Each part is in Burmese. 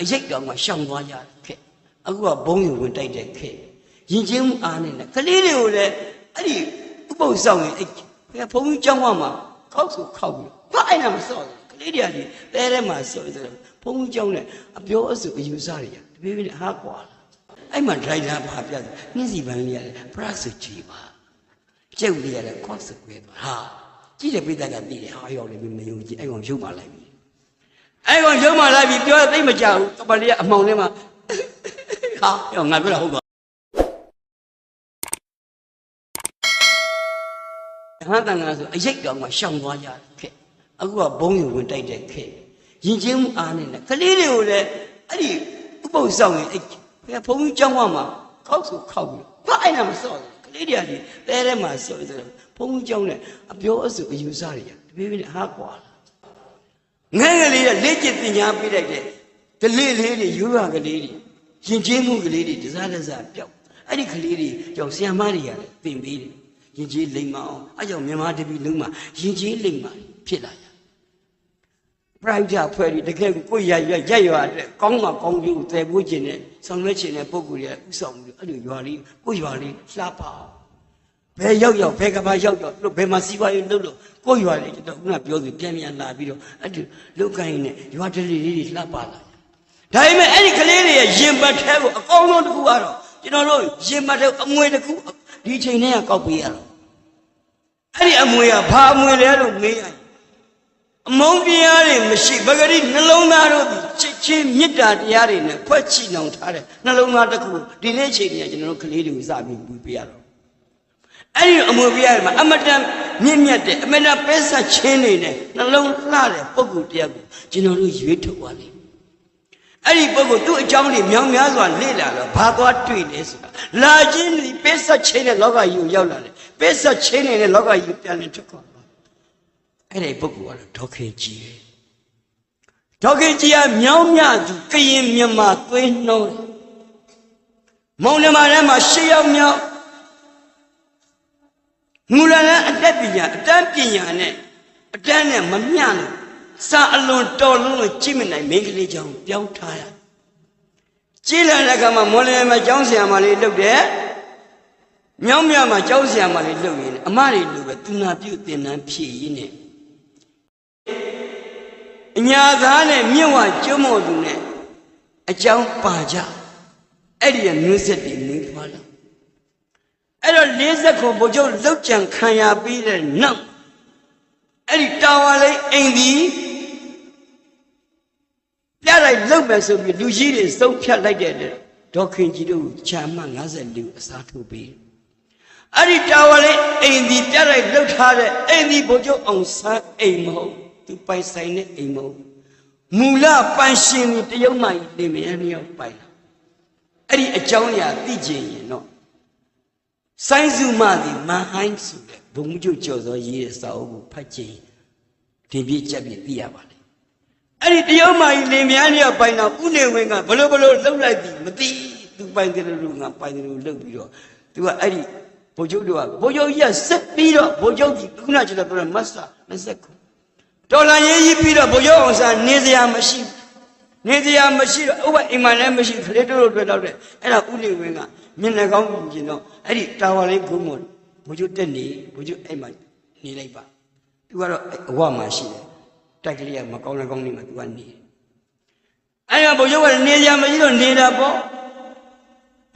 အရိတ်တော်မှရှောင်သွားကြတယ်ခဲ့အခုကဘုံယူဝင်တိုက်တဲ့ခဲ့ရင်ချင်းမှုအားနဲ့ကလေးတွေကိုလည်းအဲ့ဒီဥပုသ်ဆောင်ရင်အဲ့ဘယ်ဘုံကြီးကြောင်းမှာခောက်ဆိုခောက်ပြီးဘာအဲ့နာမစော့ဘူးကလေးတွေကဒီတဲထဲမှာစော့ဆိုတော့ဘုံကြီးကြောင်းနဲ့အပြောအဆိုအယူဆတွေကတပြေးပြေးနဲ့ဟာကွာလာအဲ့မှာဒရိုက်တာဘာပြတယ်နှင်းစီပန်းလေးရတယ်ပရက်ဆိုချီပါကျုပ်လေးရတယ်ကော့စကွဲသွားဟာကြည့်တယ်ပိဿကသိတယ်ဟာရောက်လေမယုံကြည်အဲ့ကောင်ရုပ်မှလိုက်ပြီ အဲ့ကောင်ရုံးမှလိုက်ပြီးပြောသိမကြဘူးကပလေးကအမောင်ထဲမှာဟာရောငါပြောတာဟုတ်ပါဟန်တန်ကဆိုအရိတ်တော်မှရှောင်သွားကြတယ်ခဲ့အခုကဘုံယူဝင်တိုက်တဲ့ခဲ့ရင်ချင်းမှုအားနဲ့ကလေးတွေကိုလည်းအဲ့ဒီဥပုသ်ဆောင်ရင်အဲ့ဘယ်ဘုံကြီးကြောင်းမှာခောက်ဆိုခောက်ပြီးဘာအဲ့နာမစော့ဘူးကလေးတွေကဒီတဲထဲမှာစော့ဆိုတော့ဘုံကြီးကြောင်းနဲ့အပြောအဆိုအယူဆတွေကတပြေးပြေးနဲ့ဟာကွာလာ ငယ်ကလေးကလက်ကျစ်ပညာပေးလိုက်တဲ့ကလေးလေးတွေရိုးရကလေးတွေရင်ကျေးမှုကလေးတွေတစားတစားပျောက်အဲ့ဒီကလေးတွေကြောင့်ဆီယမတွေကလည်းသင်ပေးတယ်ရင်ကျေးလိမ္မာအောင်အဲ့ကြောင့်မြန်မာတပီလုံးမှာရင်ကျေးလိမ္မာဖြစ်လာရပရိုက်တာဖွဲ့ပြီးတကယ်ကိုကိုရရရက်ရွာတဲ့ကောင်းမှကောင်းကြီးကိုတည်ဖို့ခြင်းနဲ့ဆောင်ရွက်ခြင်းနဲ့ပုံကိုယ်ရဲ့ဥဆောင်မှုအဲ့လိုရွာလေးကိုရွာလေးလှပအောင် ဘယ်ရောက်ရောက်ဘယ်ကဘာရောက်ရောက်လို့ဘယ်မှာစီးပွားရေးလုပ်လို့ကိုယ်ရွာလေးကျွန်တော်ခုနပြောသူပြန်ပြန်လာပြီးတော့အဲ့ဒီလုတ်ကိုင်းနဲ့ရွာတလေးလေးတွေလှပ်ပါလာဒါပေမဲ့အဲ့ဒီကလေးတွေရဲ့ရင်ပတ်ထဲကိုအကောင်းဆုံးတစ်ခုကတော့ကျွန်တော်တို့ရင်ပတ်ထဲအမွေတစ်ခုဒီချိန်ထဲကကောက်ပေးရတော့အဲ့ဒီအမွေကဘာအမွေလဲလို့မေးရင်အမုန်းတရားတွေမရှိပဂရိနှလုံးသားတို့ဒီချစ်ချင်းမေတ္တာတရားတွေနဲ့ဖွဲ့ချီနှောင်ထားတဲ့နှလုံးသားတစ်ခုဒီနေ့ချိန်ကြီးကကျွန်တော်တို့ကလေးတွေကိုစပြီးပူပေးရတော့ အဲ့ဒီအမွေပြရတယ်မှာအမတန်မြင့်မြတ်တဲ့အမတန်ပဲဆက်ချင်းနေနဲ့နှလုံးလှတဲ့ပုံကိုတရားကိုကျွန်တော်တို့ရွေးထုတ်ပါလိမ့်အဲ့ဒီပုံကိုသူ့အကြောင်းတွေမြောင်များစွာလေ့လာတော့ဘာသွားတွေ့လဲဆိုတာလာခြင်းဒီပဲဆက်ချင်းတဲ့လောကကြီးကိုရောက်လာတယ်ပဲဆက်ချင်းနေတဲ့လောကကြီးကိုပြန်လည်ထွက်ခွာသွားအဲ့ဒီပုံကတော့ဒေါခင်ကြီးပဲဒေါခင်ကြီးကမြောင်မြသူကရင်မြန်မာသွေးနှောတယ်မောင်နှမထဲမှာရှစ်ယောက်မြောက် မူလလန်းအတက်ပညာအတန်းပညာနဲ့အတန်းနဲ့မမျှလို့စာအလွန်တော်လုံးလို့ကြည့်မနိုင်မိန်းကလေးကြောင့်ပြောင်းထားရကြည့်လာတဲ့အခါမှာမော်လမြိုင်မှာကျောင်းဆရာမလေးလုပ်တယ်မြောင်းမြမှာကျောင်းဆရာမလေးလုပ်ရင်းနဲ့အမတွေလိုပဲသူနာပြုတ်တင်တန်းဖြည့်ရင်းနဲ့အညာသားနဲ့မြင့်ဝကျွတ်မော်သူနဲ့အကြောင်းပါကြအဲ့ဒီရမျိုးဆက်တွေမွေးဖွားလာ အဲ့တော့40ခုဘုချုပ်လောက်ကြံခံရပြီးတဲ့နောက်အဲ့ဒီတာဝါလေးအိမ်ဒီပြလိုက်လောက်မယ်ဆိုပြီးလူကြီးတွေစုံဖြတ်လိုက်တဲ့အတွက်ဒေါခင်ကြီးတို့ခြံမှ54ကိုအစားထိုးပြီးအဲ့ဒီတာဝါလေးအိမ်ဒီပြလိုက်လောက်ထားတဲ့အိမ်ဒီဘုချုပ်အောင်ဆန်းအိမ်မဟုတ်သူပိုင်ဆိုင်တဲ့အိမ်မဟုတ်မူလပိုင်ရှင်တွေတရုတ်မှကြီးလင်မယားနှစ်ယောက်ပိုင်လာအဲ့ဒီအကြောင်းအရာသိကျင်ရင်တော့ ဆိုင်းစုမသည်မန်ဟိုင်းဆိုတဲ့ဘုံမကျုပ်ကျော်စောရေးတဲ့စာအုပ်ကိုဖတ်ကြည့်ဒီပြည့်ချက်ပြည့်သိရပါလေအဲ့ဒီတရုတ်မာကြီးလင်မြန်းရပိုင်တော့ဥနေဝင်ကဘလို့ဘလို့လှုပ်လိုက်သည်မသိသူပိုင်တယ်လို့ငါပိုင်တယ်လို့လှုပ်ပြီးတော့သူကအဲ့ဒီဘုံကျုပ်တို့ကဘုံကျုပ်ကြီးကဆက်ပြီးတော့ဘုံကျုပ်ကြီးခုနကျွန်တော်ပြောတဲ့မတ်စာ29တော်လန်ရေးကြီးပြီးတော့ဘုံကျုပ်အောင်စားနေစရာမရှိဘူးနေစရာမရှိတော့ဥပအိမ်မလည်းမရှိခလေးတို့တို့တွေ့တော့တဲ့အဲ့ဒါဥနေဝင်က မျက်နှာကောင်းကြည့်တော့အဲ့ဒီတာဝါလေးကုန်းမဘုကျုတက်နေဘုကျုအဲ့မှာနေလိုက်ပါသူကတော့အဝမှာရှိတယ်တက်ကလေးကမကောင်းလည်းကောင်းနေမှာသူကနေတယ်အဲ့ဒါဘုကျုကနေစရာမရှိတော့နေတာပေါ့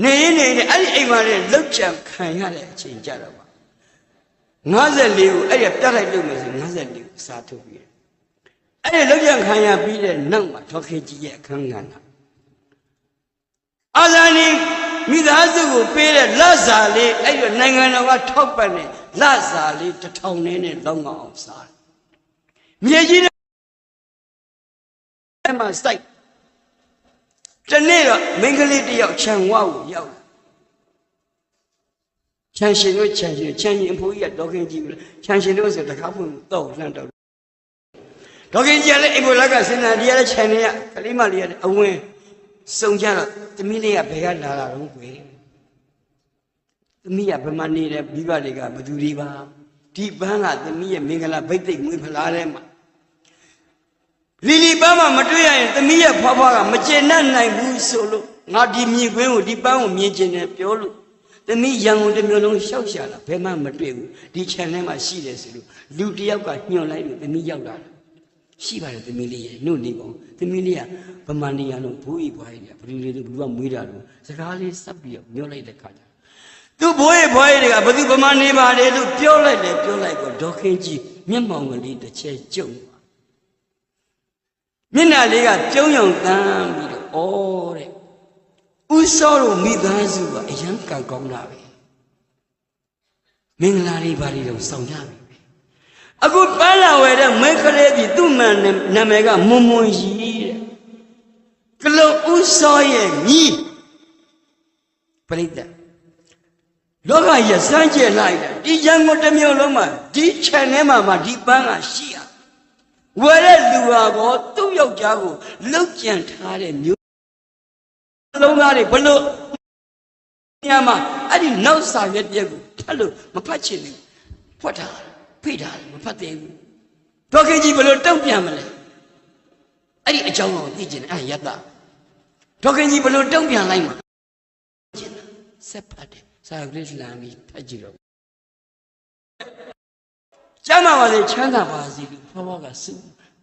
နေရင်နေတယ်အဲ့ဒီအိမ်မှာလည်းလောက်ချံခံရတဲ့အချိန်ကြတော့ပါ54ကိုအဲ့ဒီပြတ်လိုက်လို့မယ်ဆို54ကိုစားထုတ်ပြီးတယ်အဲ့ဒီလောက်ချံခံရပြီးတဲ့နောက်မှာဒေါခေကြီးရဲ့အခန်းကဏ္ဍအာဇာနည် မိသားစုကိုပေးတဲ့လစာလေးအဲ့ဒီနိုင်ငံတော်ကထောက်ပံ့တဲ့လစာလေးတစ်ထောင်နဲ့နဲ့လောက်ငအောင်စားတယ်မြေကြီးနဲ့အဲ့မှာစိုက်တနေ့တော့မိန်းကလေးတစ်ယောက်ခြံဝါကိုရောက်လာခြံရှင်တို့ခြံရှင်ခြံရှင်အဖိုးကြီးကဒေါခင်ကြီးကိုခြံရှင်တို့ဆိုတကားဖွင့်တော့လှမ်းတော့ဒေါခင်ကြီးကလည်းအိမ်ပေါ်လက်ကစင်နာဒီရတဲ့ခြံနေရကလေးမလေးရတဲ့အဝင် စုံကြတော့သမီးလေးကဘယ်ကလာတာတော့ကွယ်သမီးကဘယ်မှာနေတယ်မိဘတွေကဘသူတွေပါဒီဘန်းကသမီးရဲ့မင်္ဂလာဗိတ်သိက်ငွေဖလားထဲမှာဘလီလီပန်းမှာမတွေ့ရရင်သမီးရဲ့ဖွားဖွားကမကျေနပ်နိုင်ဘူးဆိုလို့ငါဒီမြင်ကွင်းကိုဒီပန်းကိုမြင်ကျင်တယ်ပြောလို့သမီးရန်ကုန်တစ်မျိုးလုံးရှောက်ရှာလာဘယ်မှမတွေ့ဘူးဒီ channel မှာရှိတယ်ဆိုလို့လူတစ်ယောက်ကညွှန်လိုက်လို့သမီးရောက်လာတာ ရှိပါတယ်သမီးလေးရဲ့နှုတ်နေပေါ့သမီးလေးကဗမာနေရလုံးဘူးဤဘွားကြီးကဘယ်လိုလဲဘလူကမွေးတာလို့စကားလေးစပ်ပြီးတော့ညွှန်လိုက်တဲ့ခါကျသူဘိုးရဲ့ဘွားကြီးတွေကဘသူဗမာနေပါလေလို့ပြောလိုက်တယ်ပြောလိုက်တော့ဒေါခင်ကြီးမျက်မှောင်ကလေးတစ်ချက်ကျုံသွားမျက်နှာလေးကပြုံးယောင်တန်းပြီးတော့ဩတဲ့ဥစောတို့မိသားစုကအရန်ကံကောင်းတာပဲမင်္ဂလာလေးပါလေးတော့စောင့်ကြပြီပဲ အခုပန်းလာဝယ်တဲ့မင်းကလေးကြီးသူ့မှန်နာမည်ကမွန်မွန်ကြီးတဲ့ကလုံဥစောရဲ့ညီပြိတ္တလောကကြီးစမ်းကြဲလိုက်တာဒီရန်ကုန်တစ်မြို့လုံးမှာဒီ channel မှာမှဒီပန်းကရှိရဝယ်တဲ့လူဟာကောသူ့ယောက်ျားကိုလှုပ်ကြံထားတဲ့မျိုးလုံးသားတွေဘလို့ညမှာအဲ့ဒီနောက်စာရွက်ပြက်ကိုဖတ်လို့မဖတ်ချင်ဘူးဖွက်တာ ဖိတာမဖတ်သေးဘူးဒေါက်ခင်ကြီးဘလို့တုံ့ပြန်မလဲအဲ့ဒီအကြောင်းကိုသိကျင်တယ်အဲ့ဒါယတ္တဒေါက်ခင်ကြီးဘလို့တုံ့ပြန်လိုက်မှာကျင်တယ်ဆက်ဖတ်တယ်စာရွက်လှမ်းပြီးဖတ်ကြည့်တော့ကျမ်းမာပါစေချမ်းသာပါစေလို့ဘဝကစု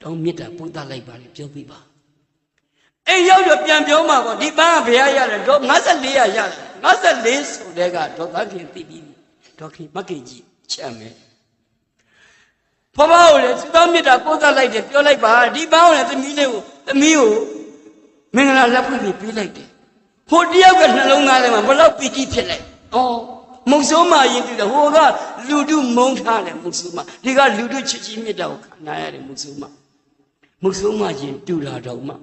တောင်းမေတ္တာပို့သလိုက်ပါလေပြောပြပါအိမ်ရောက်တော့ပြန်ပြောမှာပေါ့ဒီပန်းကဘယ်ရရတယ်တော့54ရရတယ်54ဆိုတဲ့ကတော့သခင်သိပြီးပြီဒေါခင်မခင်ကြီးချက်မယ် ဘဝကိုလည်းစုတောင်းမေတ္တာပို့သလိုက်တယ်ပြောလိုက်ပါဒီပန်းကိုလည်းသမီးလေးကိုသမီးကိုမင်္ဂလာလက်ဖွင့်ပြီးပေးလိုက်တယ်ဟိုတယောက်ကနှလုံးသားထဲမှာဘလောက်ပီတိဖြစ်လိုက်ဩမုံစိုးမရင်တူတယ်ဟိုကလူတုမုံထားတယ်မုံစိုးမဒီကလူတုချစ်ချင်းမေတ္တာကိုခံနာရတယ်မုံစိုးမမုံစိုးမရင်တူတာတော့မှ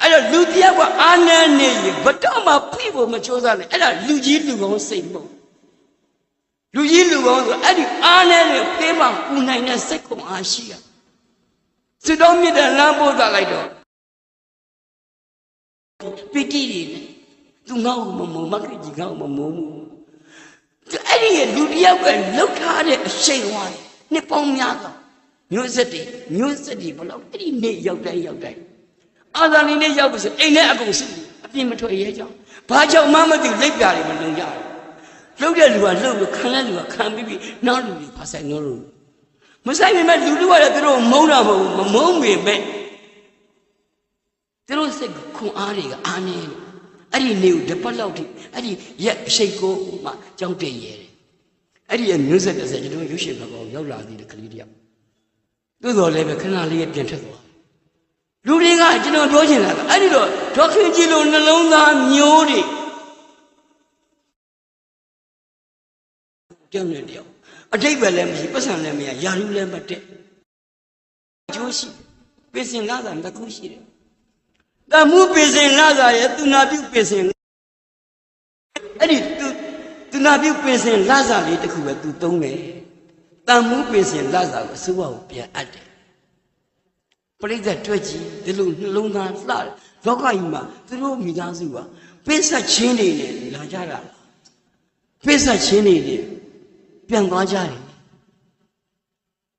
အဲ့တော့လူတယောက်ကအာနန်းနေရင်ဘတော်မှဖိဖို့မချိုးစားနဲ့အဲ့ဒါလူကြီးလူကောင်းစိတ်မဟုတ် လူကြီးလူကောင်းဆိုအဲ့ဒီအာနန်းနဲ့ဖေးမှပူနိုင်တဲ့စိတ်ကုံအားရှိရစစ်တော်မြတ်တဲ့လမ်းပို့သွားလိုက်တော့ပီတိတွေနဲ့သူငေါ့မမုံမကကြီးငေါ့မမုံဘူးအဲ့ဒီလူတယောက်ကလှုပ်ထားတဲ့အရှိန်ဝါနှစ်ပေါင်းများသောမျိုးဆက်တွေမျိုးဆက်တွေဘလို့အဲ့ဒီနေ့ရောက်တိုင်းရောက်တိုင်းအာသာနေနဲ့ရောက်ပြီဆိုအိမ်နဲ့အကုန်စုအပြင်မထွက်ရဲကြောင်းဘာကြောင့်မှမသိလက်ပြာတွေမလုံကြဘူး လှုပ်တဲ့လူကလှုပ်လို့ခံတဲ့လူကခံပြီးပြီးနောက်လူတွေဖာဆိုင်လို့လို့မဆိုင်ပေမဲ့လူလူကလည်းသူတို့မုန်းတာမဟုတ်ဘူးမမုန်းပေမဲ့သူတို့စိတ်ခွန်အားတွေကအားနေတယ်အဲ့ဒီနေကိုတပတ်လောက်ထိအဲ့ဒီရက်ရှိတ်ကိုမှကြောင်းတည်ရဲတယ်အဲ့ဒီရဲ့မျိုးဆက်တစ်ဆက်ကျွန်တော်ရုပ်ရှင်ဘက်ကောရောက်လာသေးတယ်ကလေးတယောက်သို့တော်လည်းပဲခဏလေးပြန်ထွက်သွားလူတွေကကျွန်တော်ပြောချင်တာကအဲ့ဒီတော့ဒေါခင်ကြီးလိုနှလုံးသားမျိုးတွေ တယောက်နဲ့တယောက်အတိတ်ပဲလည်းမရှိပတ်စံလည်းမရယာရုလည်းမတက်ကျိုးရှိပြင်စင်လာတာတစ်ခုရှိတယ်တမှုပင်စင်လာစာရဲ့သူနာပြုပင်စင်အဲ့ဒီသူသူနာပြုပင်စင်လာစာလေးတစ်ခုပဲသူသုံးတယ်တမှုပင်စင်လာစာကိုအစိုးရကိုပြန်အပ်တယ်ပရိသတ်တွေ့ကြည့်ဒီလိုနှလုံးသားလှတယ်လောကကြီးမှာသူတို့မိသားစုကပိဿတ်ချင်းတွေနဲ့လာကြတာပိဿတ်ချင်းတွေနဲ့ ပြန်သွားကြတယ်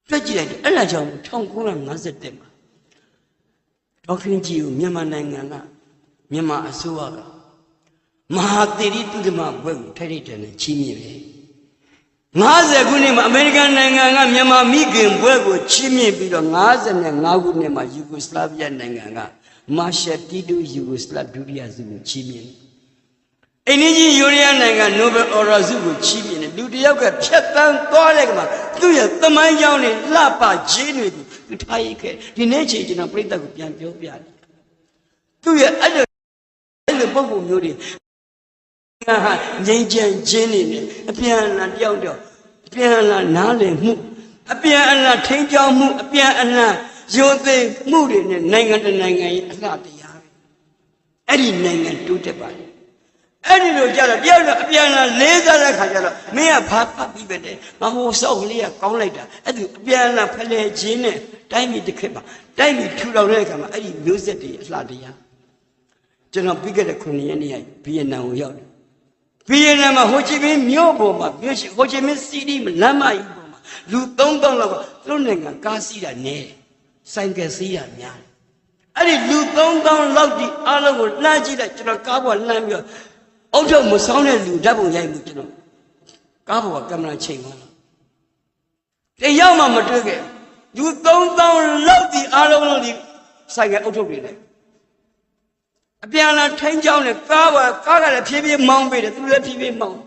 တွေ့ကြည့်လိုက်တယ်အဲ့ဒါကြောင့်1951မှာဒေါက်ခင်ကြီးကိုမြန်မာနိုင်ငံကမြန်မာအစိုးရကမဟာသီရိတုဒ္ဓမဘွဲ့ကိုထိုက်ထိုက်တန်တန်ချီးမြှင့်တယ်50ခုနှစ်မှာအမေရိကန်နိုင်ငံကမြန်မာမိခင်ဘွဲ့ကိုချီးမြှင့်ပြီးတော့55ခုနှစ်မှာယူဂိုစလာဗီးယားနိုင်ငံကမာရှယ်တီတိုယူဂိုစလာဒုတိယစုကိုချီးမြှင့်အိန္ဒိယယူရီးယားနိုင်ငံနိုဘယ်အော်ရာစုကိုချီးမြှင့်တယ် လူတစ်ယောက်ကဖြတ်တန်းသွားတဲ့ကမှာသူ့ရဲ့သမိုင်းကြောင်းနဲ့လှပဂျင်းတွေကိုသူထားရိတ်ခဲ့ဒီနေ့ချိန်ကျွန်တော်ပြိတ္တကိုပြန်ပြောပြတယ်သူ့ရဲ့အဲ့လိုအဲ့လိုပုံပုံမျိုးတွေငါဟာငြိမ်းချမ်းခြင်းနေနဲ့အပြန်အလှန်တယောက်တယောက်အပြန်အလှန်နားလည်မှုအပြန်အလှန်ထိန်းကျောင်းမှုအပြန်အလှန်ယုံသိမှုတွေနဲ့နိုင်ငံတစ်နိုင်ငံရဲ့အလှတရားပဲအဲ့ဒီနိုင်ငံတိုးတက်ပါတယ် အဲ့ဒီလိုကြတော့တယောက်တော့အပြန်အလှန်လေးစားတဲ့ခါကျတော့မင်းကဘာဖတ်ပြီးပဲတဲ့မဟိုစောက်ကလေးကကောင်းလိုက်တာအဲ့ဒီအပြန်အလှန်ဖလှယ်ခြင်းနဲ့တိုင်းပြည်တစ်ခက်ပါတိုင်းပြည်ထူထောင်တဲ့အခါမှာအဲ့ဒီမျိုးဆက်တွေအလှတရားကျွန်တော်ပြီးခဲ့တဲ့9ရက်နေ့ဗီယက်နမ်ကိုရောက်တယ်ဗီယက်နမ်မှာဟိုချီမင်းမြို့ပေါ်မှာမြို့ရှိဟိုချီမင်းစီးတီးလမ်းမကြီးပေါ်မှာလူ3000လောက်ကသူတို့နိုင်ငံကားစီးတာနည်းတယ်ဆိုင်ကယ်စီးတာများတယ်အဲ့ဒီလူ3000လောက်ဒီအားလုံးကိုလှမ်းကြည့်လိုက်ကျွန်တော်ကားပေါ်လှမ်းပြီးတော့ အုတ်ထုတ်မဆောင်တဲ့လူဓာတ်ပုံရိုက်မှုကျွန်တော်ကားပေါ်ကကင်မရာချိန်သွားတာတယောက်မှမတွေ့ခဲ့လူ3000လောက်ဒီအားလုံးလုံးဒီဆိုင်ကအုတ်ထုတ်တွေနဲ့အပြန်လာထိုင်းကြောင်းနဲ့ကားပေါ်ကားကလည်းဖြည်းဖြည်းမောင်းပေးတယ်သူလည်းဖြည်းဖြည်းမောင်း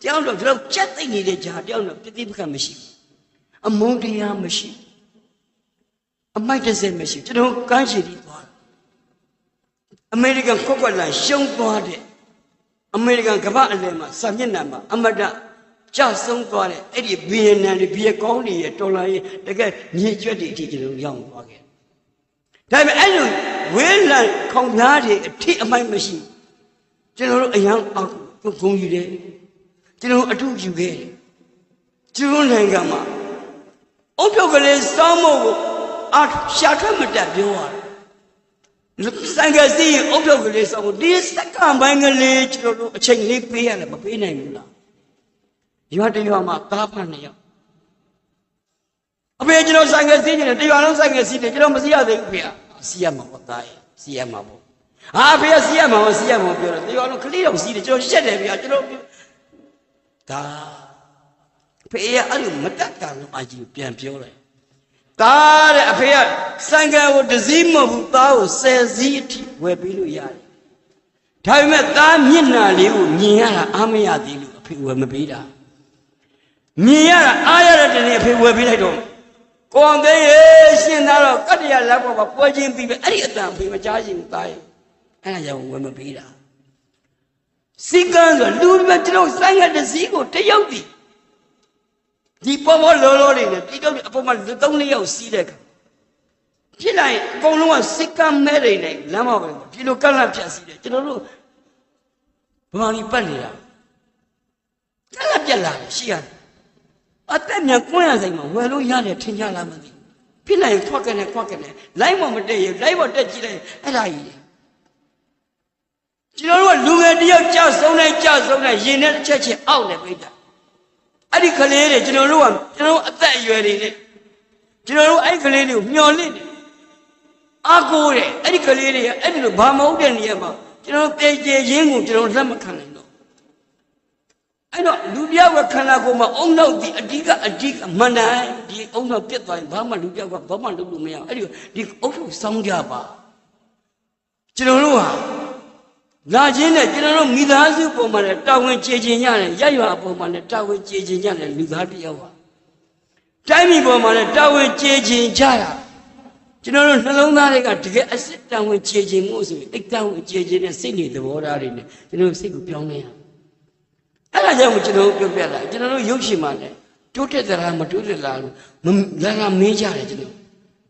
တယောက်တော့ဒီလောက်ကြက်သိမ့်နေတဲ့ကြာတယောက်တော့ပြတိပခတ်မရှိဘူးအမုန်းတရားမရှိဘူးအမိုက်တစ်စက်မရှိဘူးကျွန်တော်ကမ်းခြေတီသွားတယ်အမေရိကန်ကွက်ကွက်လာရှုံးသွားတဲ့ အမေရိကန်ကမ္ဘာအလယ်မှာစာမျက်နှာမှာအမတကြဆုံးသွားတဲ့အဲ့ဒီဘီယန်နန်တွေဘီယကောင်းတွေရဲ့တော်လာရဲ့တကယ်မြေကျွတ်တွေအထိကျွန်တော်ရောက်သွားခဲ့ဒါပေမဲ့အဲ့လိုဝေးလံခေါင်ဖျားတွေအထိအမိုက်မရှိကျွန်တော်တို့အယံအောက်ဂုံယူတယ်ကျွန်တော်အထုယူခဲ့တယ်ကျွန်တော်နိုင်ငံမှာအုတ်ဖြုတ်ကလေးစောင်းမို့ကိုအာရှာထွက်မတက်ပြောရတယ် ဆိုင်ကစီအုတ်ဖြုတ်ကလေးစောင်းမို့ဒီစက္ကန့်ပိုင်းကလေးကျွန်တော်တို့အချိန်လေးပေးရတယ်မပေးနိုင်ဘူးလားရွာတရွာမှာကားဖတ်နေရောက်အဖေကျွန်တော်ဆိုင်ကစီးနေတယ်တရွာလုံးဆိုင်ကစီးတယ်ကျွန်တော်မစီးရသေးဘူးဖေ။စီးရမှာပေါ့သားရဲ့စီးရမှာပေါ့။ဟာဖေကစီးရမှာပေါ့စီးရမှာပြောတယ်တရွာလုံးကလေးတော့စီးတယ်ကျွန်တော်ရှက်တယ်ဖေကျွန်တော်ဒါဖေရအဲ့လိုမတက်တာလို့အကြီးပြန်ပြောလိုက်။ ဒါတဲ့အဖေကဆိုင်ကကိုတစည်းမဟုတ်ဘူးသားကိုဆယ်စည်းအထိဝယ်ပေးလို့ရတယ်။ဒါပေမဲ့သားမျက်နှာလေးကိုမြင်ရတာအားမရသေးလို့အဖေဝယ်မပေးတာ။မြင်ရတာအားရတဲ့တနေ့အဖေဝယ်ပေးလိုက်တော့ကိုအောင်သေးရေရှင်သားတော့ကတ္တရလက်ပေါ်မှာပွဲချင်းပြီးပဲအဲ့ဒီအတန်ဖေမကြားရှင်သားရဲ့အဲ့ဒါကြောင့်ဝယ်မပေးတာစီကံဆိုလူတွေကျွန်တော်ဆိုင်ရတဲ့စီကိုတယောက်တည် ဒီပေါ်ပေါ်လောလောတွေနဲ့တိတော့အပေါ်မှာလူသုံးလေးယောက်စီးတဲ့ခါဖြစ်လိုက်အကုန်လုံးကစိတ်ကမဲ့တွေနဲ့လမ်းမပေါ်မှာဒီလိုကန့်လန့်ဖြတ်စီးတယ်ကျွန်တော်တို့ဗမာပြည်ပတ်နေတာကန့်လန့်ပြက်လာတယ်ရှိရတယ်အသက်မြန်ကွန်းရဆိုင်မှာဝယ်လို့ရတယ်ထင်ကြလားမသိဘူးဖြစ်လိုက်ခွက်ကနေခွက်ကနေလိုက်မမတက်ရလိုက်မတက်ကြည့်လိုက်အဲ့ဒါကြီးကျွန်တော်တို့ကလူငယ်တယောက်ကြဆုံးတိုင်းကြဆုံးတိုင်းရင်နဲ့တစ်ချက်ချင်းအောက်နေပိတ်တာ အဲ့ဒီကလေးတွေကျွန်တော်တို့ကကျွန်တော်အသက်အရွယ်တွေနဲ့ကျွန်တော်တို့အဲ့ဒီကလေးတွေကိုမျောလင့်တယ်အာကိုတဲ့အဲ့ဒီကလေးတွေကအဲ့ဒီလိုဘာမဟုတ်တဲ့နေရာမှာကျွန်တော်တေကျေရင်းကိုကျွန်တော်လက်မခံနိုင်တော့အဲ့တော့လူပြောက်ကခန္ဓာကိုယ်မှာအုံနောက်ဒီအဓိကအဓိကမန္တန်ဒီအုံနောက်ပြတ်သွားရင်ဘာမှလူပြောက်ကဘာမှလုပ်လို့မရအောင်အဲ့ဒီဒီအုပ်ထုစောင်းကြပါကျွန်တော်တို့ဟာ လာခြင်းနဲ့ကျွန်တော်တို့မိသားစုပုံမှာလည်းတာဝန်ကျေခြင်းရတယ်ရရွာပုံမှာလည်းတာဝန်ကျေခြင်းရတယ်လူသားတစ်ယောက်ပါတိုင်းပြည်ပုံမှာလည်းတာဝန်ကျေခြင်းကြတာကျွန်တော်တို့နှလုံးသားတွေကတကယ်အစစ်တာဝန်ကျေခြင်းမှုဆိုရင်အိတ်တာဝန်ကျေခြင်းနဲ့စိတ်နေသဘောထားတွေနဲ့ကျွန်တော်စိတ်ကိုပြောင်းလဲရအဲ့ဒါကြောင့်ကျွန်တော်ပြောပြလာကျွန်တော်တို့ရုပ်ရှင်မှာလည်းတိုးတက်သလားမတိုးတက်လားလို့လာလာမေးကြတယ်ကျွန်တော်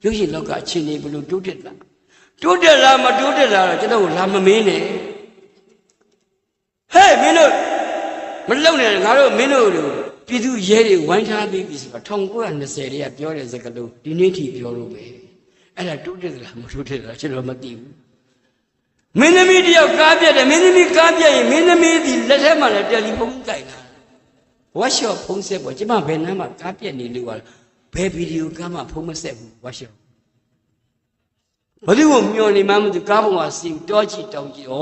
ရုပ်ရှင်လောကအချင်းနေဘလို့တိုးတက်လားတိုးတက်လားမတိုးတက်လားတော့ကျွန်တော်လာမမင်းနဲ့ ဟဲ့မင်းတို့မလုံနဲ့ငါတို့မင်းတို့ပြည်သူရဲတွေဝိုင်းထားပြီးပြီဆိုတော့1920တည်းကပြောတဲ့စကားလုံးဒီနေ့ထိပြောလို့ပဲအဲ့ဒါတိုးတက်သလားမတိုးတက်လားကျွန်တော်မသိဘူးမင်းသမီးတယောက်ကားပြတ်တယ်မင်းသမီးကားပြတ်ရင်မင်းသမီးဒီလက်ထက်မှာလည်းတယ်လီဖုန်းကြိုက်လာဝါရှော့ဖုန်းဆက်ပေါ်ကျမဘယ်နှမ်းမှာကားပြတ်နေလို့ကဘယ်ဗီဒီယိုကားမှာဖုန်းမဆက်ဘူးဝါရှော့ဘယ်သူကိုမျောနေမှမသိကားပေါ်မှာစီတောချီတောင်းကြည့်ဩ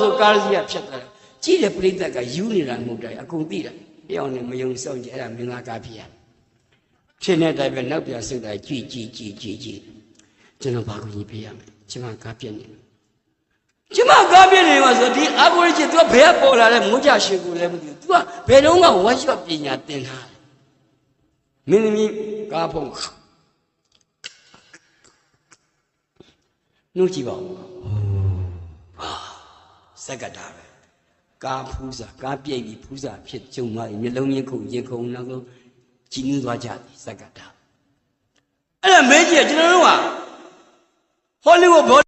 ဆိုကားစီကဖြတ်သွားတယ် ကြည့်တဲ့ပြိဿကယူနေတာမဟုတ်တယ်အကုန်သိတာတယောက်နဲ့မယုံစောင့်ကြည့်အဲ့ဒါမင်းသားကားဖြစ်ရဖြစ်နေတိုင်းပဲနောက်ပြန်ဆုတ်တာကြည့်ကြည့်ကြည့်ကြည့်ကြည့်ကျွန်တော်ဘာကိုကြီးပေးရမလဲကျမကားပြတ်နေလို့ကျမကားပြတ်နေမှာဆိုဒီအဘောရချစ် तू ဘယ်ကပေါ်လာလဲမိုးကြရှင်ကိုလည်းမသိဘူး तू ကဘယ်တော့မှဝတ်ရှော့ပညာသင်ထားတယ်မင်းသမီးကားဖုံးနှုတ်ကြည့်ပါဦးဟာစက်ကတာပဲ ကားဖူးစာကားပြိတ်ပြီးဖူးစာဖြစ်ကြုံသွားရင်မျက်လုံးရင်းခုန်ရင်ခုန်နောက်ဆုံးကြည်နူးသွားကြသည်စက်ကတာအဲ့ဒါမဲကြီးကကျွန်တော်တို့ကဟောလီဝုဒ်ဘော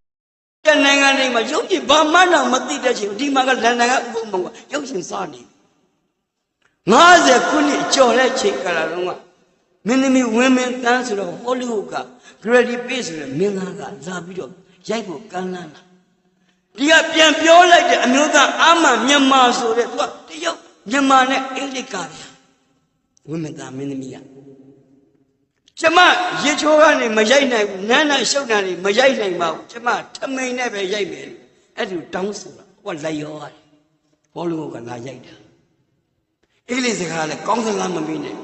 တဲ့နိုင်ငံတွေမှာရုပ်ကြီးဘာမှတော့မသိတဲ့ချိန်ဒီမှာကလန်ဒန်ကဥပမာကရုပ်ရှင်စားနေ50ခုနှစ်ကြော်တဲ့ချိန်ကလာတော့ကမင်းသမီးဝင်းမင်းတန်းဆိုတော့ဟောလီဝုဒ်က Grady Pace ဆိုတဲ့မင်းသားကလာပြီးတော့ရိုက်ဖို့ကမ်းလှမ်းတာ ဒီကပြန်ပြောလိုက်တဲ့အမျိုးသားအာမမြန်မာဆိုတဲ့သူကတရုတ်မြန်မာနဲ့အင်္ဂလိပ်ကဗျာဝိမသားမင်းသမီးကကျမရေချိုးကနေမရိုက်နိုင်ဘူးနန်းနန်းရှုပ်တာနေမရိုက်နိုင်ပါဘူးကျမထမိန်နဲ့ပဲရိုက်မယ်အဲ့ဒါတောင်းဆိုတာဟောလိုက်ရောရတယ်ဘောလုံးကလာရိုက်တာအင်္ဂလိပ်စကားလည်းကောင်းစကားမမင်းနဲ့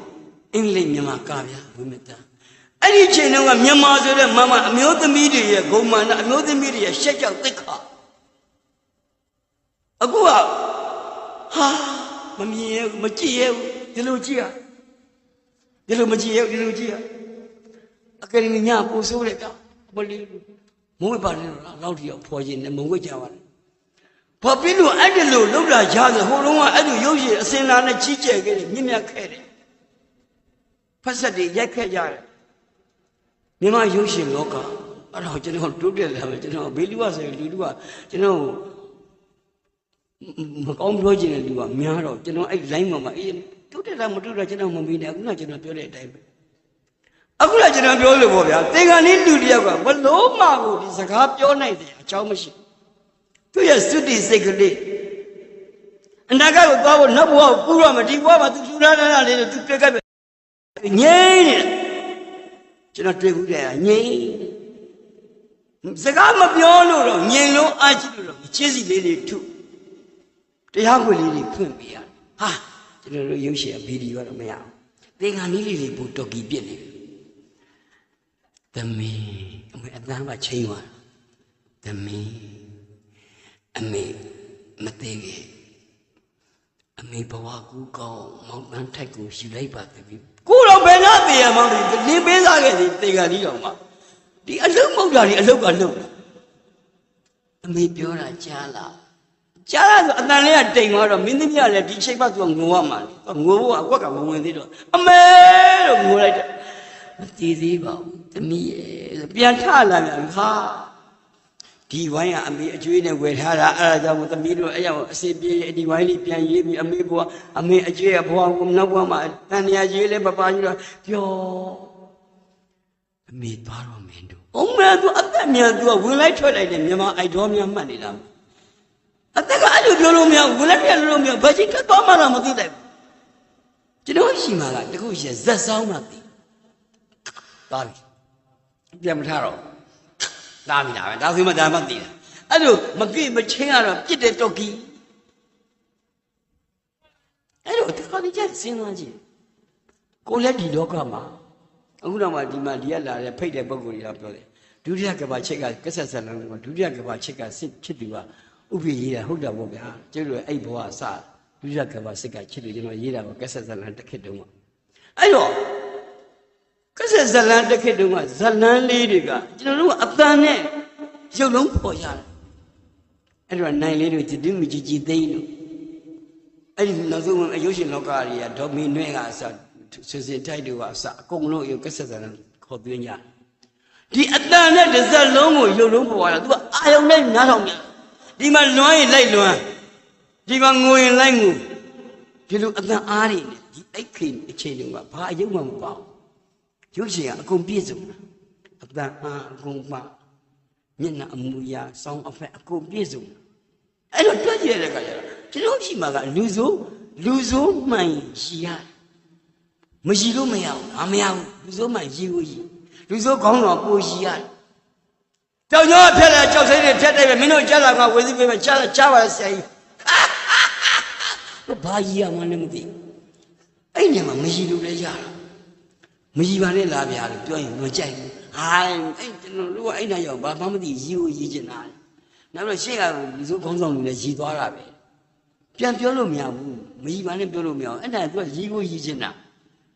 အင်္ဂလိပ်မြန်မာကားဗျာဝိမတန်အဲ့ဒီချိန်တုန်းကမြန်မာဆိုတဲ့မမအမျိုးသမီးတွေရဲ့ဂုံမာနအမျိုးသမီးတွေရဲ့ရှက်ကြောက်သိက္ခာ အခုကဟာမမြင်ရဘူးမကြည့်ရဘူးဒီလိုကြည့်ရဒီလိုမကြည့်ရဘူးဒီလိုကြည့်ရအကယ်ဒမီညာပို့ဆိုးတယ်တော့ဘလီမုံဝဲပါနေတော့လောက်ထီအောင်ဖော်ခြင်းနဲ့မုံဝဲကြပါနဲ့ဘာဖြစ်လို့အဲ့ဒီလိုလောက်တာကြားဆိုဟိုတုန်းကအဲ့လိုရုပ်ရည်အစင်လာနဲ့ကြီးကျယ်ခဲ့တယ်မြင့်မြတ်ခဲ့တယ်ဖက်ဆက်တွေရိုက်ခဲ့ကြတယ်မြန်မာရုပ်ရှင်လောကအဲ့တော့ကျွန်တော်တိုးတက်လာမယ်ကျွန်တော်ဘေးလူကဆိုရင်လူလူကကျွန်တော် မကောင်းပြောချင်တဲ့လူကများတော့ကျွန်တော်အဲ့ line မှာမှာအေးတိုးတက်လာမတိုးတက်ကျွန်တော်မပြီးနဲ့အခုနကကျွန်တော်ပြောတဲ့အတိုင်းပဲအခုလည်းကျွန်တော်ပြောလို့ပေါ့ဗျာသင်္ကန်းလေးလူတယောက်ကဘလို့မှကိုဒီစကားပြောနိုင်တယ်အကြောင်းမရှိသူရဲ့စွတိစိတ်ကလေးအနာဂတ်ကိုသွားဖို့နောက်ဘဝကိုပူတော့မဒီဘဝမှာသူထူထားတာလေးသူပြက်ကပ်ငြိမ့်နေကျွန်တော်တွေ့ဘူးတဲ့ငြိမ့်စကားမပြောလို့တော့ငြိမ်လုံးအားရှိလို့တော့ခြေစီလေးတွေထု တရားခွေလေးတွေဖွင့်ပေးရဟာကျွန်တော်တို့ရုပ်ရှင်ဗီဒီယိုတော့မရအောင်သင်္ကန်းလေးလေးတွေပိုတော်ကီပြစ်နေပြီသမီးအမေအတန်းကချိန်သွားသမီးအမေမသေးခဲ့အမေဘဝကူကောင်းမောင်တန်းထိုက်ကိုယူလိုက်ပါသမီးကိုတော့ဘယ်နာသေးရမောင်ဒီလင်းပေးစားခဲ့ဒီသင်္ကန်းလေးတော့မှဒီအလုံးမဟုတ်တာဒီအလုံးကလုံးအမေပြောတာကြားလား ကြားလားဆိုအတန်လေးကတိမ်သွားတော့မင်းသမီးကလည်းဒီချိန်မှသူကငိုရမှာလေငိုဖို့အကွက်ကမဝင်သေးတော့အမေလို့ငိုလိုက်တယ်မတည်သေးပါဘူးသမီးရဲ့ပြန်ထလာပြန်ဟာဒီဝိုင်းကအမေအကျွေးနဲ့ဝယ်ထားတာအဲ့ဒါကြောင့်သမီးတို့အဲ့ရောက်အစီပြေဒီဝိုင်းလေးပြန်ရေးပြီးအမေကအမေအကျွေးကဘွားကနောက်ဘွားမှာတန်ညာရေးလဲပပကြီးတော့ပျော်အမေသွားတော့မင်းတို့အုံးမဲသူအသက်မြန်သူကဝင်လိုက်ထွက်လိုက်တယ်မြန်မာအိုက်တော်များမှတ်နေတာ အသက်ကအဲ့လိုပြောလို့မရဘူးဝင်လိုက်ပြလို့မရဘာကြီးကသွားမှတော့မသိလိုက်ဘူးကျွန်တော်ရှိမှာကတခုရှိဇက်ဆောင်မှသိသွားပြီပြန်မထားတော့လာပြီလားပဲဒါဆိုမှဒါမှသိတာအဲ့လိုမကြည့်မချင်းကတော့ပြစ်တဲ့တော်ကီအဲ့လိုတခါတည်းကျစဉ်းစားကြည့်ကိုလည်းဒီလောကမှာအခုတော့မှဒီမှာဒီကလာတဲ့ဖိတ်တဲ့ပုံကိုယ်ကြီးတော့ပြောတယ်ဒုတိယကဘာချက်ကကဆက်ဆက်လုံးကဒုတိယကဘာချက်ကစစ်ဖြစ်သူက ဥပိရေးတာဟုတ်တာပေါ့ဗျာကျတို့အဲ့ဘဝအစဒုတိယကဘာစစ်ကချစ်လို့ကျွန်တော်ရေးတာကကဆက်ဆက်လန်းတစ်ခေတ်တုန်းကအဲ့တော့ကဆက်ဆက်လန်းတစ်ခေတ်တုန်းကဇလန်းလေးတွေကကျွန်တော်တို့အတန်နဲ့ရုပ်လုံးပေါ်ရတယ်အဲ့တော့နိုင်လေးတို့จิตမိကြီးကြီးသိန်းတို့အဲ့ဒီနောက်ဆုံးအယုရှင်လောကတွေကဒေါ်မီနွဲကအစဆွေစဉ်ထိုက်တို့ကအစအကုန်လုံးရုပ်ကဆက်ဆက်လန်းခေါ်သွင်းကြဒီအတန်နဲ့တစ်စက်လုံးကိုရုပ်လုံးပေါ်လာသူကအာယုံနဲ့နားထောင်များ ဒီမှာလွမ်းရင်လိုက်လွမ်းဒီမှာငိုရင်လိုက်ငိုဒီလိုအတန်အားတွေနဲ့ဒီအိတ်ခိအချိန်တုန်းကဘာအယုံမှမပေါ့ရုပ်ရှင်ကအကုန်ပြည့်စုံတာအတန်အားအကုန်ပါမျက်နှာအမူအရာစောင်းအဖက်အကုန်ပြည့်စုံအဲ့တော့တွက်ကြည့်ရတဲ့ခါကျတော့ကျွန်တော်ရှိမှာကလူဆိုးလူဆိုးမှန်ရှိရတယ်မရှိလို့မရဘူးငါမရဘူးလူဆိုးမှန်ရှိကိုရှိလူဆိုးခေါင်းတော်ပိုရှိရတယ် ကြောင်ကြောဖြက်လိုက်ကြောက်စိတ်တွေဖြက်တယ်ပဲမင်းတို့ကြားလာကဝေစီပေးမယ်ကြားလာကြားပါလားဆရာကြီးဘာကြီးရမှလည်းမသိအဲ့ညမှာမရှိလို့လည်းရတာမရှိပါနဲ့လားဗျာလို့ပြောရင်မကြိုက်ဘူးဟာအဲ့ကျွန်တော်တို့ကအဲ့နာရောက်ဘာမှမသိရီကိုရီချင်တာနောက်တော့ရှေ့ကလူစိုးခေါင်းဆောင်လူလည်းရီသွားတာပဲပြန်ပြောလို့မရဘူးမရှိပါနဲ့ပြောလို့မရဘူးအဲ့ဒါကသူကရီကိုရီချင်တာ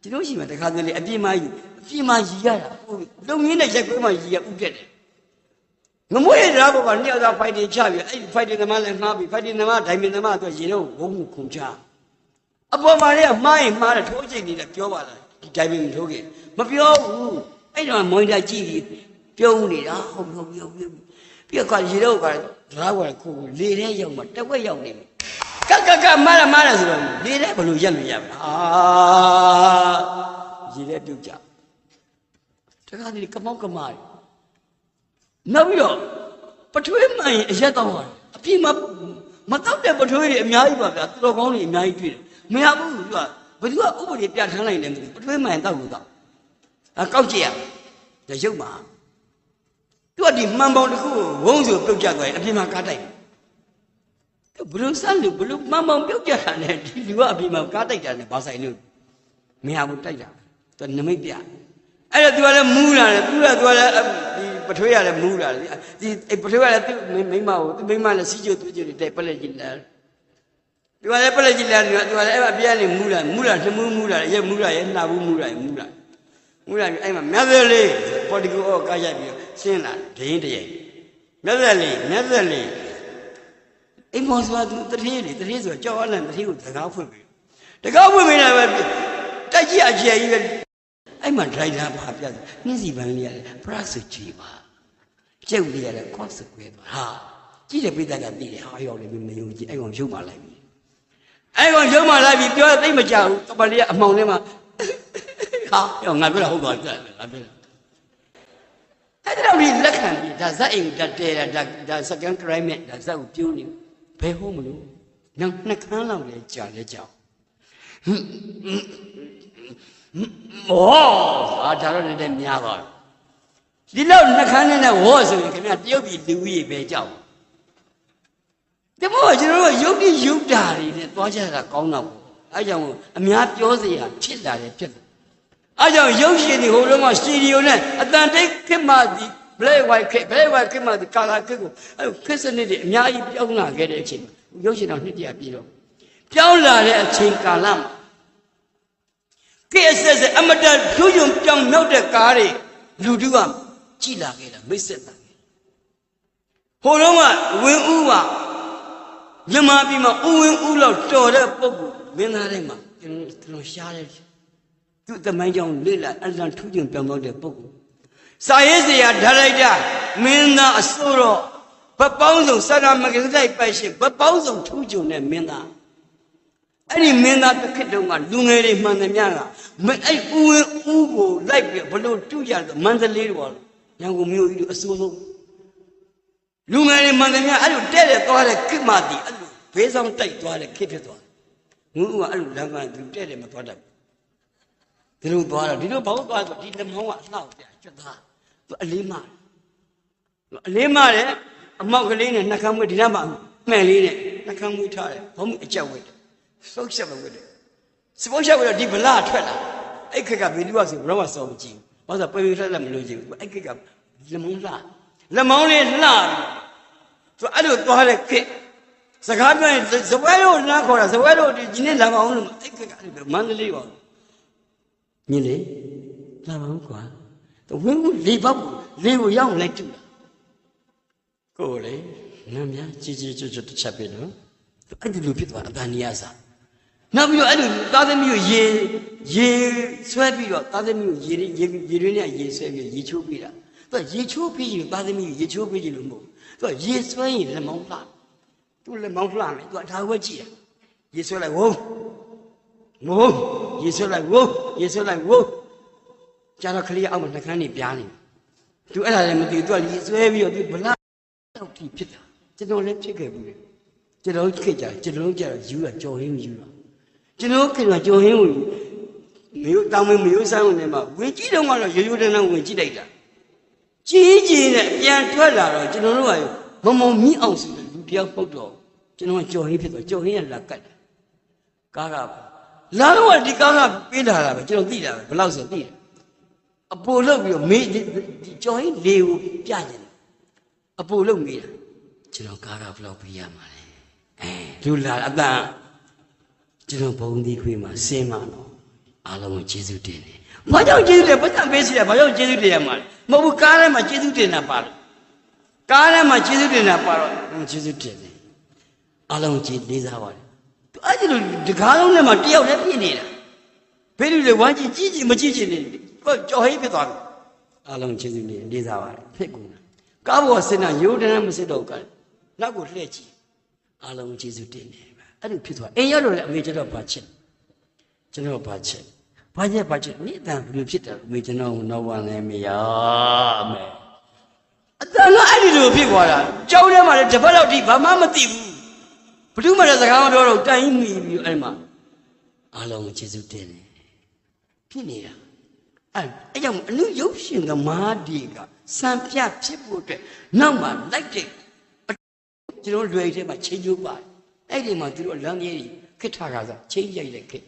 ကျွန်တော်ရှိမှတခါတလေအပြင်းမကြီးအပြင်းမရီရတာလုံရင်းနဲ့ရက်ကွဲမှရီရဥပြက်တယ် ငမွေးရာဘောကနှစ်ယောက်သားဖိုက်တင်ချပြီးအဲ့ဒီဖိုက်တင်သမားလည်းငှားပြီးဖိုက်တင်သမားဒိုင်မင်သမားတော့ရေတော့ဘုံခုခုချအပေါ်မှာလည်းမှားရင်မှားတယ်ထိုးချိန်နေတယ်ပြောပါလားဒီဒိုင်မင်ထိုးခဲ့မပြောဘူးအဲ့တော့မောင်တာကြည့်ပြီးပြုံးနေတာဟုတ်ဟုတ်ပြုံးပြုံးပြီးတော့ရေတော့ကဓာတ်ဝယ်ခုလေထဲရောက်မှတစ်ဝက်ရောက်နေပြီကကကမှားရမှားရဆိုတော့လေထဲဘယ်လိုရက်လို့ရမလဲအာရေထဲပြုတ်ကြတခါတည်းကမောက်ကမား နောက်ပြီးတော့ပထွေးမှန်ရင်အရက်တော့ရတယ်အပြစ်မမတော့တဲ့ပထွေးတွေအများကြီးပါဗျာသူတော်ကောင်းတွေအများကြီးတွေ့တယ်မရဘူးသူကဘယ်သူကဥပဒေပြဋ္ဌာန်းလိုက်လဲမသိဘူးပထွေးမှန်ရင်တောက်လို့တော့အကောက်ကြည့်ရဒါရုပ်မှာသူကဒီမှန်ပေါင်းတစ်ခုကိုဝုန်းဆိုပြုတ်ကျသွားရင်အပြင်မှာကားတိုက်တယ်ဘလို့စမ်းလို့ဘလို့မှန်ပေါင်းပြုတ်ကျတာနဲ့ဒီလူကအပြင်မှာကားတိုက်တာနဲ့ဘာဆိုင်လို့မရဘူးတိုက်တာသူနမိတ်ပြအဲ့တော့သူကလည်းမူးလာတယ်သူကသူကလည်းဒီ ပထွေးရလည်းမူးလာတယ်ဒီပထွေးရလည်းသူမိမကိုသူမိမလည်းစီးကျိုးသူ့ကျိုးတွေတိုက်ပလက်ကြည့်လာသူကလည်းပလက်ကြည့်လာတယ်သူကလည်းအဲ့အပြည့်ကနေမူးလာမူးလာနှမူးမူးလာရဲ့မူးလာရဲ့နှာဘူးမူးလာရဲ့မူးလာမူးလာပြီးအဲ့မှာမြတ်သက်လေးပေါ်တီကိုအော်ကားရိုက်ပြီးရှင်းလာဒင်းတည်းမြတ်သက်လေးမြတ်သက်လေးအိမ်မော်ဆိုတာသူတတိယလေတတိယဆိုကြောက်အလန့်တတိယကိုတကားဖွင့်ပြီးတကားဖွင့်ပြီးလည်းပဲတက်ကြီးအကျယ်ကြီးပဲ အဲ့မှာဒရိုက်တာပါပြတယ်နှင်းစီပန်းလေးရတယ်ပရက်ဆိုကြည့်ပါကျုပ်လေးရတယ်ကော့စကွဲသွားဟာကြည့်တယ်ပိဿကသိတယ်ဟာရောက်လေမယုံကြည်အဲ့ကောင်ရုပ်မှလိုက်ပြီအဲ့ကောင်ရုပ်မှလိုက်ပြီပြောသိမကြောက်ဘူးကပလေးကအမှောင်ထဲမှာဟာရောငါပြောတာဟုတ်ပါပြီငါပြောတာအဲ့ဒါတော့ဒီလက်ခံပြီဒါဇက်အိမ်ဒါတဲတာဒါဒါ second climate ဒါဇက်ကိုပြိုးနေဘယ်ဟုတ်မလို့နောက်နှစ်ခမ်းလောက်လဲကြာလဲကြော က်ဟောအာဒါတော့လည်းများသွားပြီဒီလောက်နှခမ်းနဲ့နဲ့ဝေါ်ဆိုရင်ခင်ဗျတရုတ်ပြည်လူကြီးပဲကြောက်တမောကျွန်တော်တို့ရုပ်တိရုပ်တာတွေနဲ့သွားကြတာကောင်းတော့ဘူးအဲကြောင့်အများပြောစရာဖြစ်လာတယ်ဖြစ်တယ်အဲကြောင့်ရုပ်ရှင်တွေဟိုတုန်းကစတူဒီယိုနဲ့အတန်တိတ်ခက်မှဒီ black white ခက် black white ခက်မှဒီ color ခက်ကိုအဲခက်စနစ်တွေအများကြီးပြောင်းလာခဲ့တဲ့အချိန်ရုပ်ရှင်တော်နှစ်တရာပြည်တော့ပြောင်းလာတဲ့အချိန်ကာလမှာ ခေတ်ဆက်ဆက်အမတန်ဖြူးညွန်ပြောင်းမြောက်တဲ့ကားတွေလူတို့ကကြည်လာခဲ့တာမိတ်ဆက်တာဟိုတော့ကဝင်းဦးကမြန်မာပြည်မှာဦးဝင်းဦးလောက်တော်တဲ့ပုဂ္ဂိုလ်မင်းသားတွေမှာကျွန်တော်ကျွန်တော်ရှားတယ်သူ့တမိုင်းကြောင့်လေ့လာအလံထူးချွန်ပြောင်းတော့တဲ့ပုဂ္ဂိုလ်စာရေးစရာဒါရိုက်တာမင်းသားအစိုးရဘပေါင်းဆောင်စာရမဂ္ဂဇိုက်ပိုက်ရှင်ဘပေါင်းဆောင်ထူးချွန်တဲ့မင်းသား အဲ့ဒီမင်းသားတစ်ခေတ်တုန်းကလူငယ်တွေမှန်သမျှကမအဲ့ဦးဝင်းဦးကိုလိုက်ပြီးဘလို့တူကြတယ်မန္တလေးတော့ရန်ကုန်မြို့ကြီးတို့အစိုးဆုံးလူငယ်တွေမှန်သမျှအဲ့လိုတဲ့တဲ့သွားတဲ့ခိမတီအဲ့လိုဘေးဆောင်တိုက်သွားတဲ့ခိဖြစ်သွားငူးဦးကအဲ့လိုလမ်းကသူတဲ့တယ်မသွားတတ်ဘူးဒီလိုသွားတော့ဒီလိုဘောင်းသွားဆိုဒီလက်မောင်းကအလှောက်ပြကျွတ်သားသူအလေးမအလေးမတယ်အမောက်ကလေးနဲ့နှကမ်းမွေးဒီနားမှာမှန်လေးနဲ့နှကမ်းမွေးထားတယ်ဘောင်းအကြက်ဝတ်တယ် ဆုပ်ချက်မဝတ်တယ်စပုတ်ချက်ဝတ်တော့ဒီဗလာထွက်လာအဲ့ခက်ကဘယ်သူကဆိုဘရောမစောမကြည့်ဘူးဘာလို့ပြေပြေထွက်လာမလို့ကြည့်ဘူးအဲ့ခက်ကလက်မောင်းလှလက်မောင်းလေးလှသူအဲ့လိုသွားတဲ့ခက်စကားပြောရင်ဇပွဲတို့နားခေါ်တာဇပွဲတို့ဒီနေ့လာမအောင်လို့အဲ့ခက်ကအဲ့လိုမန္တလေးပါညင်လေလာမအောင်ကွာတဝင်းကိုလေပေါက်လေကိုရောက်လိုက်တူတာကိုလေနမ်းများကြီးကြီးကျွတ်ကျွတ်တစ်ချက်ပဲနော်အဲ့ဒီလိုဖြစ်သွားအတန်နီးရစား နောက်ပြီးတော့အဲ့လိုသားသမီးကိုရေရေဆွဲပြီးတော့သားသမီးကိုရေရေရေတွင်းနဲ့ရေဆွဲပြီးရေချိုးပြီးတာသူကရေချိုးပြီးရင်သားသမီးကိုရေချိုးပြီးလို့မဟုတ်သူကရေဆွဲရင်လက်မောင်းလှသူလက်မောင်းလှမယ်သူကဒါဝက်ကြည့်တယ်ရေဆွဲလိုက်ဝုန်းဝုန်းရေဆွဲလိုက်ဝုန်းရေဆွဲလိုက်ဝုန်းကျတော့ကလေးအောက်မှာနှကန်းနေပြားနေသူအဲ့ဒါလည်းမသိဘူးသူကရေဆွဲပြီးတော့သူဗလာတော့ဒီဖြစ်တာကျွန်တော်လည်းဖြစ်ခဲ့ဘူးလေကျွန်တော်ခေတ်ကြကျွန်တော်ကြတော့ယူရကြော်ရင်းယူတာ ကျွန်တော်ခေတ်ကကြော်ရင်းကိုမျိုးတောင်းမမျိုးဆန်းဝင်နေမှာဝင်ကြည့်တော့မှတော့ရိုးရိုးတန်းတန်းဝင်ကြည့်လိုက်တာကြီးကြီးနဲ့ပြန်ထွက်လာတော့ကျွန်တော်တို့ကမမုံမိအောင်ဆိုတဲ့လူတယောက်ပုတ်တော့ကျွန်တော်ကကြော်ရင်းဖြစ်တော့ကြော်ရင်းကလာကတ်တယ်ကားကလာတော့ဒီကားကပေးလာတာပဲကျွန်တော်သိတာပဲဘယ်လောက်ဆိုသိတယ်အပူလောက်ပြီးတော့မေးဒီကြော်ရင်းလေကိုပြကျင်အပူလောက်မေးတာကျွန်တော်ကားကဘယ်လောက်ပေးရမှာလဲအဲလူလာအတန် ကျွန်တော်ဘုံဒီခွေးမှာဆင်းမှာတော့အားလုံးကိုကျေးဇူးတင်တယ်။ဘာကြောင့်ကျေးဇူးတယ်ဘာကြောင့်ပေးစီရဘာကြောင့်ကျေးဇူးတင်ရမှာလဲ။မဟုတ်ဘူးကားထဲမှာကျေးဇူးတင်တာပါလို့ကားထဲမှာကျေးဇူးတင်တာပါတော့ကျေးဇူးတင်တယ်။အားလုံးကျေးလေးစားပါတယ်။သူအဲ့ဒီလိုဒီကားလုံးထဲမှာတယောက်တည်းပြည့်နေတာ။ဘယ်လိုလဲဝမ်းကြည့်ကြည့်ကြည့်မကြည့်ချင်နေကိုကြော်ဟိဖြစ်သွားပြီ။အားလုံးကျေးဇူးတင်လေးစားပါတယ်ဖြစ်ကုန်တာ။ကားပေါ်ဆင်းတာရိုးတန်းမစစ်တော့ကနောက်ကိုလှည့်ကြည့်။အားလုံးကျေးဇူးတင်တယ်။ အဲ့လိုဖြစ်သွားအိမ်ရောက်တော့လေအမေကျွန်တော်ဘာချစ်ကျွန်တော်ဘာချစ်ဘာချက်ဘာချက်နေ့အတန်ဘယ်လိုဖြစ်တယ်အမေကျွန်တော်တော့ဘာလဲမရအမေအတန်တော့အဲ့ဒီလိုဖြစ်သွားတာကြောင်းထဲမှာလည်းတစ်ပတ်လောက်ထိဘာမှမသိဘူးဘယ်သူမှလည်းစကားမပြောတော့တိုင်မိပြီးအဲ့မှာအားလုံးကျေးဇူးတင်တယ်ဖြစ်နေတာအဲအဲ့ကြောင့်အနုရုပ်ရှင်သမားတွေကစံပြဖြစ်ဖို့အတွက်နောက်မှလိုက်တဲ့ကျွန်တော်လွယ်ထဲမှာချိန်ကျိုးပါတယ် အဲ့ဒီမှာသူတို့လမ်းကြီးခစ်ထားတာဆိုချိန်ရိုက်တဲ့ခစ်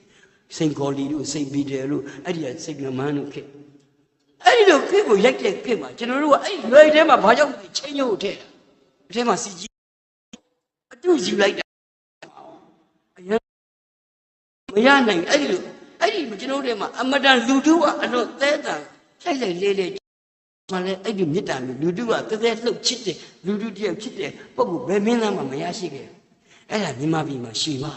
စိန်ကော်လီတို့စိန်ပီတယ်တို့အဲ့ဒီကစိန်နမန်းတို့ခစ်အဲ့ဒီလိုခစ်ကိုရိုက်တဲ့ခစ်မှာကျွန်တော်တို့ကအဲ့လွယ်ထဲမှာဘာကြောင့်ချိန်ကျိုးထည့်တာအထဲမှာစီကြီးအတူယူလိုက်တာအရင်မရနိုင်အဲ့ဒီလိုအဲ့ဒီကျွန်တော်တို့ထဲမှာအမတန်လူတုကအလို့သဲတန်လိုက်လိုက်လေးလေးမှလည်းအဲ့ဒီမေတ္တာမျိုးလူတုကသဲသဲလှုပ်ချစ်တယ်လူတုတယောက်ချစ်တယ်ပုဂ္ဂိုလ်ဘယ်မင်းသားမှမရရှိခဲ့ဘူး အဲ့ဒါမြမပြည်မှာရှေပါ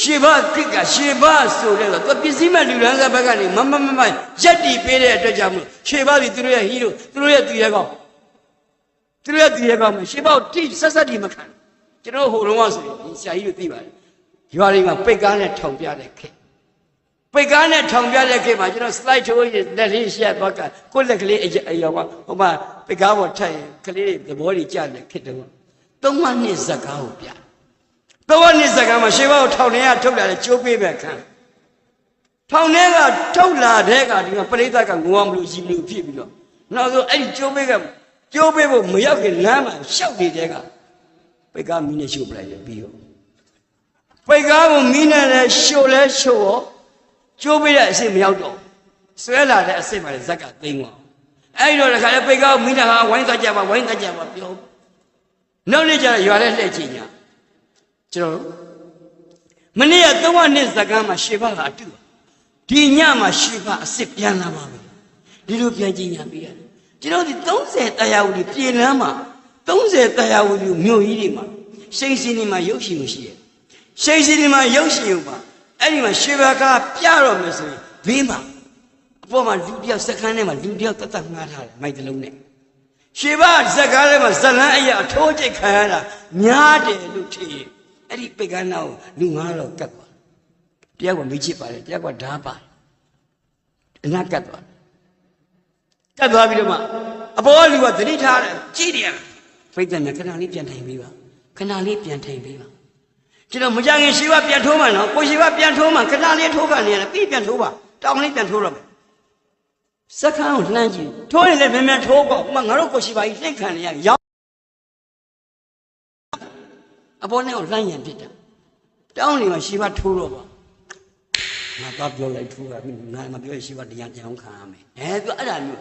ရှေပါကိကရှေပါဆိုတဲ့တော့သူပစ္စည်းမဲ့လူလန်းစားဘက်ကနေမမမမရက်တီပေးတဲ့အတွက်ကြောင့်မလို့ရှေပါပြီသူတို့ရဲ့ဟီးတို့သူတို့ရဲ့သူရဲ့ကောင်သူတို့ရဲ့သူရဲ့ကောင်ရှေပါကိုတိဆက်ဆက်တီမခံကျွန်တော်ဟိုတုန်းကဆိုရင်ဒီဆရာကြီးတို့သိပါတယ်ရွာတွေမှာပိတ်ကားနဲ့ထောင်ပြတဲ့ခေတ်ပိတ်ကားနဲ့ထောင်ပြတဲ့ခေတ်မှာကျွန်တော် slide ထိုးရလက်လေးရှက်သွားကကိုယ့်လက်ကလေးအယောကဟိုမှာပိတ်ကားပေါ်ထိုင်ရင်ကလေးတွေသဘောတွေကြတဲ့ခေတ်တုန်းကသုံးမနှစ်ဇက်ကားကိုပြ သုံးမနှစ်ဇက်ကားမှာရှေးဘောက်ထောင်ထဲကထုတ်လာတဲ့ကျိုးပေးပဲခံထောင်ထဲကထုတ်လာတဲ့ကဒီမှာပရိသတ်ကငိုအောင်မလို့ရှိမလို့ဖြစ်ပြီးတော့နောက်ဆုံးအဲ့ဒီကျိုးပေးကကျိုးပေးဖို့မရောက်ခင်လမ်းမှာရှောက်နေတဲ့ကပိတ်ကားမီးနဲ့ရှုပ်ပလိုက်တယ်ပြီးတော့ပိတ်ကားကိုမီးနဲ့လည်းရှို့လဲရှို့ရောကျိုးပေးတဲ့အစ်စ်မရောက်တော့ဆွဲလာတဲ့အစ်စ်မှလည်းဇက်ကသိမ်းသွားအဲ့ဒီတော့တခါလေပိတ်ကားကိုမီးနဲ့ဟာဝိုင်းသက်ကြပါဝိုင်းသက်ကြပါပြောနောက်နေ့ကျတော့ရွာတဲ့လှည့်ချင်ညာ ကျွန်တော်မနေ့ကသုံးဝနှစ်ဇကန်းမှာရှေဘကအတူဒီညမှာရှေဘအစ်စ်ပြန်လာပါမယ်ဒီလိုပြန်ကြည့်ညာပြီးရတယ်ကျွန်တော်ဒီ30တရားဝတီပြည်လမ်းမှာ30တရားဝတီမြို့ကြီးတွေမှာရှိန်စင်းတွေမှာရုပ်ရှင်မရှိရဲ့ရှိန်စင်းတွေမှာရုပ်ရှင်ရုပ်ပါအဲ့ဒီမှာရှေဘကပြတော့မယ်ဆိုရင်ဘေးမှာအပေါ်မှာလူတယောက်စက္ကန့်ထဲမှာလူတယောက်တတ်တတ်ငှားထားတယ်မိုက်တလုံးနဲ့ရှေဘဇက်ကားထဲမှာဇလန်းအရာအထိုးကျိတ်ခံရတာများတယ်လို့ထင်ရင် အဲ့ဒီပိတ်ကန်းနာကိုလူငါးတော့ကတ်သွားတယောက်ကမိချစ်ပါတယ်တယောက်ကဓာပါတယ်အနာကတ်သွားကတ်သွားပြီးတော့မှအပေါ်ကလူကသတိထားတယ်ကြည့်တယ်ဖိတ်တယ်ခဏလေးပြန်ထိုင်ပြီးပါခဏလေးပြန်ထိုင်ပြီးပါကျွန်တော်မကြခင်ရှေဘပြန်ထိုးမှနော်ကိုရှေဘပြန်ထိုးမှခဏလေးထိုးကနေရတယ်ပြီးပြန်ထိုးပါတောင်းလေးပြန်ထိုးတော့မယ်စက္ကန့်ကိုလှမ်းကြည့်ထိုးရင်လည်းမြန်မြန်ထိုးပေါ့ဥမာငါတို့ကိုရှိပါကြီးလှင့်ခံနေရရော အပေါ်နဲ့ကိုလှမ်းရံဖြစ်တာတောင်းနေမှာရှိပါထိုးတော့ပါငါတော့ပြောလိုက်ထိုးတာပြီငါမပြောရင်ရှိပါတရားကြောင်းခံရမယ်အဲသူအဲ့ဒါမျိုး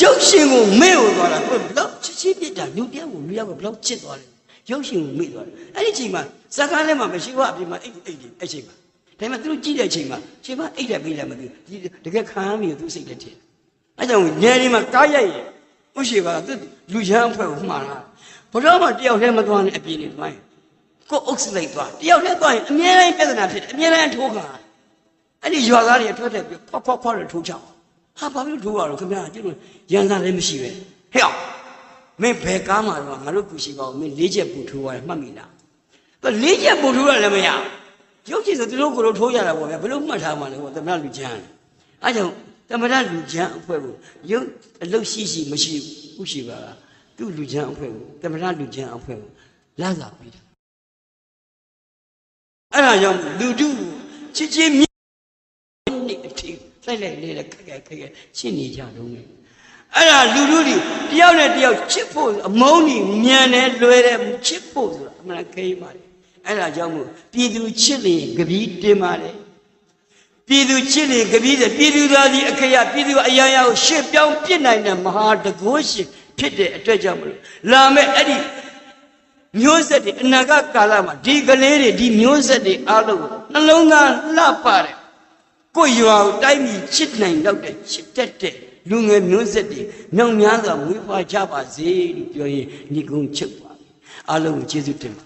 ရုပ်ရှင်ကိုမေ့ကိုသွားတာဘယ်လောက်ချစ်ချစ်ပြစ်တာလူတယောက်ကိုလူယောက်ကဘယ်လောက်ချစ်သွားလဲရုပ်ရှင်ကိုမေ့သွားတယ်အဲ့ဒီချိန်မှာစကားထဲမှာမရှိဘူးအပြင်မှာအိတ်အိတ်ဒီအဲ့ချိန်မှာဒါပေမဲ့သူတို့ကြည့်တဲ့အချိန်မှာချိန်မှာအိတ်တယ်ပေးတယ်မသိဘူးဒီတကယ်ခံရမိသူစိတ်လက်ထင်အဲကြောင့်ညနေဒီမှာကားရိုက်ရင်ဥရှိပါသူလူချမ်းအဖွဲ့ကိုမှားတာဘုရားမတယောက်တည်းမသွားနဲ့အပြင်နေသွားရင် ကိုယ်အုပ်စလိုက်သွားတယောက်တည်းသွားရင်အမြဲတမ်းပြဿနာဖြစ်တယ်အမြဲတမ်းထိုးခါအဲ့ဒီရွာသားတွေထွက်တဲ့ဖောက်ဖောက်ဖောက်ရထိုးချောင်းဟာဘာဖြစ်လို့ထိုးရတော့ခင်ဗျာကျတို့ရန်စားလည်းမရှိပဲဟဲ့အောင်မင်းဘယ်ကားမှာတော့ငါတို့ကူရှိပါဦးမင်းလေးချက်ပူထိုးရတယ်မှတ်မိလားသူလေးချက်ပူထိုးရလည်းမရရုပ်ချင်ဆိုသူတို့ကိုယ်တို့ထိုးရတာပေါ့ဗျာဘယ်လိုမှတ်ထားမှလဲဟောသမဏလူချမ်းအဲကြောင့်သမဏလူချမ်းအဖွဲ့ကိုရုပ်အလုတ်ရှိရှိမရှိဘူးရှိပါလားသူ့လူချမ်းအဖွဲ့ကိုသမဏလူချမ်းအဖွဲ့ကိုလာလာပြီးတယ် အဲ့ဒါကြောင့်လူတို့ချစ်ချင်းမြတ်နေအထီးလိုက်လိုက်လေးခက်ခက်ခက်ခက်ရှင်းနေကြတော့မယ်အဲ့ဒါလူတို့ဒီတယောက်နဲ့တယောက်ချစ်ဖို့အမုန်းကြီးမြန်တယ်လွယ်တယ်ချစ်ဖို့ဆိုတာအမှန်ခဲပါတယ်အဲ့ဒါကြောင့်မို့ပြည်သူချစ်လေကပီးတင်ပါတယ်ပြည်သူချစ်လေကပီးတယ်ပြည်သူသားဒီအခရပြည်သူအရာရာကိုရှေ့ပြောင်းပြစ်နိုင်တဲ့မဟာတကောရှင်ဖြစ်တဲ့အတွက်ကြောင့်မလို့လာမဲ့အဲ့ဒီ မျိုးဆက်တွေအနာဂတ်ကာလမှာဒီကလေးတွေဒီမျိုးဆက်တွေအားလုံးကိုနှလုံးသားလှပါတယ်ကိုယ်ရွာကိုတိုင်းပြည်ချစ်နိုင်တော့တဲ့ချစ်တတ်တဲ့လူငယ်မျိုးဆက်တွေမြောင်များစွာမွေးဖွားကြပါစေလို့ပြောရင်ညီကုန်းချုပ်ပါအားလုံးကိုကျေးဇူးတင်ပါတယ်